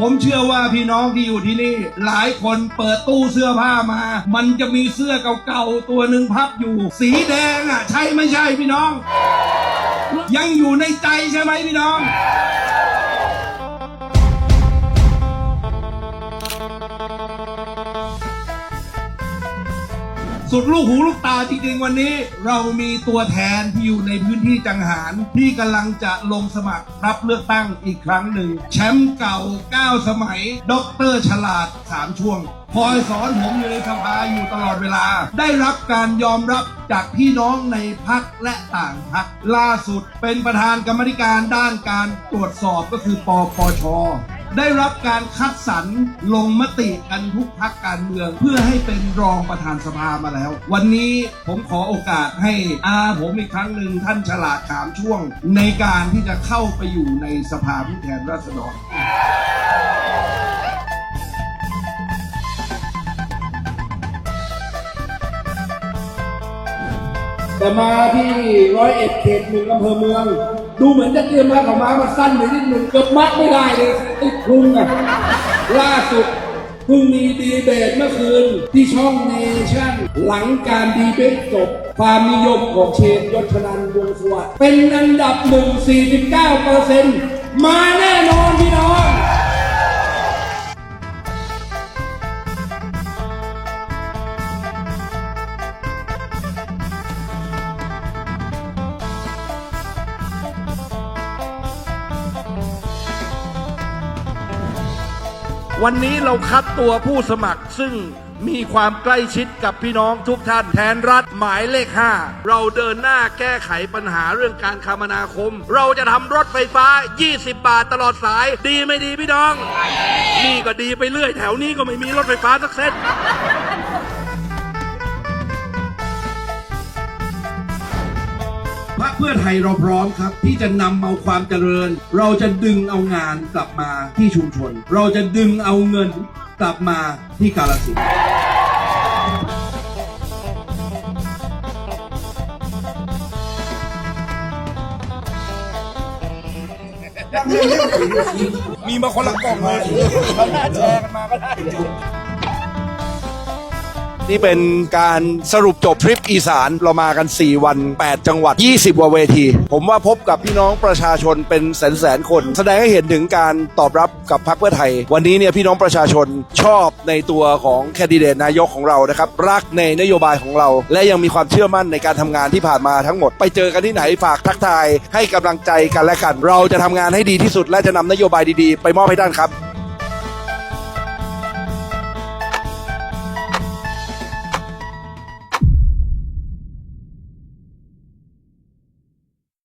ผมเชื่อว่าพี่น้องที่อยู่ที่นี่ หลายคนเปิดตู้เสื้อผ้ามา มันจะมีเสื้อเก่าๆตัวหนึ่งพับอยู่ สีแดงอะ ใช่ไม่ใช่พี่น้อง ยังอยู่ในใจใช่ไหมพี่น้อง สุดลูกหูลูกตาจริงๆวันนี้ เรามีตัวแทนที่อยู่ในพื้นที่จังหารที่กำลังจะลงสมัครรับเลือกตั้งอีกครั้งหนึ่ง แชมป์เก่า 9 สมัยด็อกเตอร์ฉลาด 3 ช่วงคอยสอนผมอยู่ในสภาอยู่ตลอดเวลา ได้รับการยอมรับจากพี่น้องในพักและต่างพักล่าสุดเป็นประธานกรรมธิการด้านการตรวจสอบก็คือปปช ได้รับการคัดสรรลงมติกันทุกพักการเมือง เพื่อให้เป็นรองประธานสภามาแล้ว วันนี้ผมขอโอกาสให้อาผมอีกครั้งหนึ่งท่านฉลาดถามช่วง ในการที่จะเข้าไปอยู่ในสภาผู้แทนราษฎรแต่มาที่ร้อยเอ็ดเขตหนึ่งอำเภอเมือง ดูเหมือนจะเตรียมมาของม้ามาสั้นไปนิดหนึ่งเกือบมัดไม่ได้เลยติดพุงอะล่าสุดเพิ่งมีดีเบตเมื่อคืนที่ช่องเนชั่น หลังการดีเบตจบความนิยมของเชนยศชนันวงสวัสดิ์เป็นอันดับหนึ่ง49เปอร์เซ็นต์มาแน่นอนพี่น้อง วันนี้เราคัดตัวผู้สมัครซึ่งมีความใกล้ชิดกับพี่น้องทุกท่านแทนรัฐหมายเลข 5 เราเดินหน้าแก้ไขปัญหาเรื่องการคมนาคม เราจะทำรถไฟฟ้า 20 บาทตลอดสาย ดีไม่ดีพี่น้อง นี่ก็ดีไปเรื่อยแถวนี้ก็ไม่มีรถไฟฟ้าสักเส้น พรรคเพื่อไทยเราพร้อมครับ ที่จะนำเอาความเจริญ เราจะดึงเอางานกลับมาที่ชุมชน เราจะดึงเอาเงินกลับมาที่กาลสินธุ์มีมาคนละกล่องเลยแชร์กันมาก็ได้ นี่เป็นการสรุปจบทริปอีสานเรามากัน 4 วัน 8 จังหวัด 20กว่าเวที ผมว่าพบกับพี่น้องประชาชนเป็นแสนแสนๆคน แสดงให้เห็นถึงการตอบรับกับพรรคเพื่อไทย วันนี้เนี่ยพี่น้องประชาชนชอบในตัวของแคนดิเดตนายกของเรานะครับรักในนโยบายของเรา และยังมีความเชื่อมั่นในการทำงานที่ผ่านมาทั้งหมด ไปเจอกันที่ไหนฝากทักทายให้กำลังใจกันและกัน เราจะทำงานให้ดีที่สุดและจะนำนโยบายดีๆ ไปมอบให้ท่านครับ